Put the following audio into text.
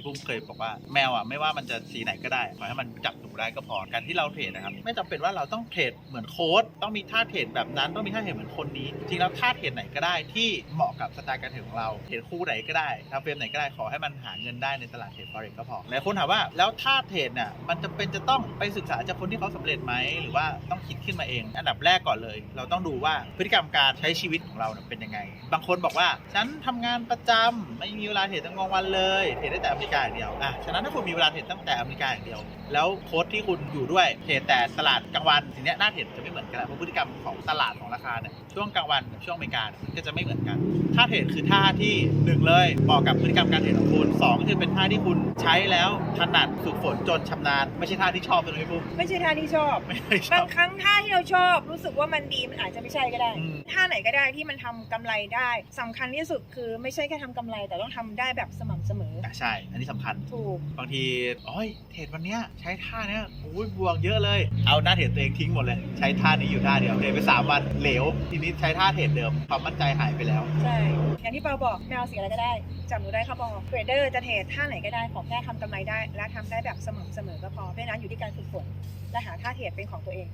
ที่ปุ้มเคยบอกว่าแมวอะไม่ว่ามันจะสีไหนก็ได้ขอให้มันจับหนูได้ก็พอการที่เราเทรดนะครับไม่จำเป็นว่าเราต้องเทรดเหมือนโค้ดต้องมีท่าเทรดแบบนั้นต้องมีท่าเทรดเหมือนคนนี้ จริงแล้วท่าเทรดไหนก็ได้ที่เหมาะกับสไตล์การเทรดของเราเทรดคู่ไหนก็ได้ทำเฟรมไหนก็ได้ขอให้มันหาเงินได้ในตลาดเทรดฟอเร็กก็พอหลายคนถามว่าแล้วท่าเทรดเนี่ยมันจะเป็นจะต้องไปศึกษาจากคนที่เขาสำเร็จไหมหรือว่าต้องคิดขึ้นมาเอง อันดับแรกก่อนเลย เราต้องดูว่าพฤติกรรมการใช้ชีวิตของเราเป็นยังไง บางคนบอกว่าฉันทำงานประจำไม่มีเวลาเทรดตั้งกลางวันเลยเทรดได้แต่กาอย่างเดียวอะฉะนั้นถ้าคุณมีเวลาเทรดตั้งแต่อเมริกาอย่างเดียว แล้วโค้ดที่คุณอยู่ด้วยเทรดแต่ตลาดกลางวันทีเนี้ยหน้าเทรดจะไม่เหมือนกันแหละเพราะพฤติกรรมของตลาดของราคาเนี่ยช่วงกลางวันกับช่วงอเมริกาเนี่ยมันก็จะไม่เหมือนกันท่าเทรดคือท่าที่หนึ่งเลยเหมาะกับพฤติกรรมการเทรดของคุณสองคือเป็นท่าที่คุณใช้แล้วถนัดฝึกฝนจนชำนาญไม่ใช่ท่าที่ชอบเลยพี่ปุ้มไม่ใช่ท่าที่ชอบไม่ได้ชบาองบครั้งท่าที่เราชอบ รู้สึกว่ามันดีมันอาจจะไม่ใช่ก็ได้อืมท่าไหนก็ได้ที่มันทำกำไรได้สำคัญที่สุดคือไม่ใช่แค่ทำกำไรแต่ต้องทำได้แบบสม่ำเสมออะใช่อันนี้สำคัญ ถูก บางทีโอ้ยเทรดวันเนี้ยใช้ท่าเนี้ยโอ้ยบวกเยอะเลย เอาหน้าเทรดตัวเองทิ้งหมดเลย ใช้ท่านี้อยู่ท่าเดียว เทรดไปสามวันเหลว ทีนี้ใช้ท่าเทรดเดิม ความมั่นใจหายไปแล้ว ใช่ อย่างที่เปาบอกแมวสีอะไรก็ได้จับหนูได้เขาบอกเทรดเดอร์จะเทรดท่าไหนก็ได้ขอแค่ทำกำไรได้ และทำได้แบบสม่ำเสมอก็พอ เพราะฉะนั้นอยู่ที่การฝึกฝนและหาท่าเทรดเป็นของตัวเอง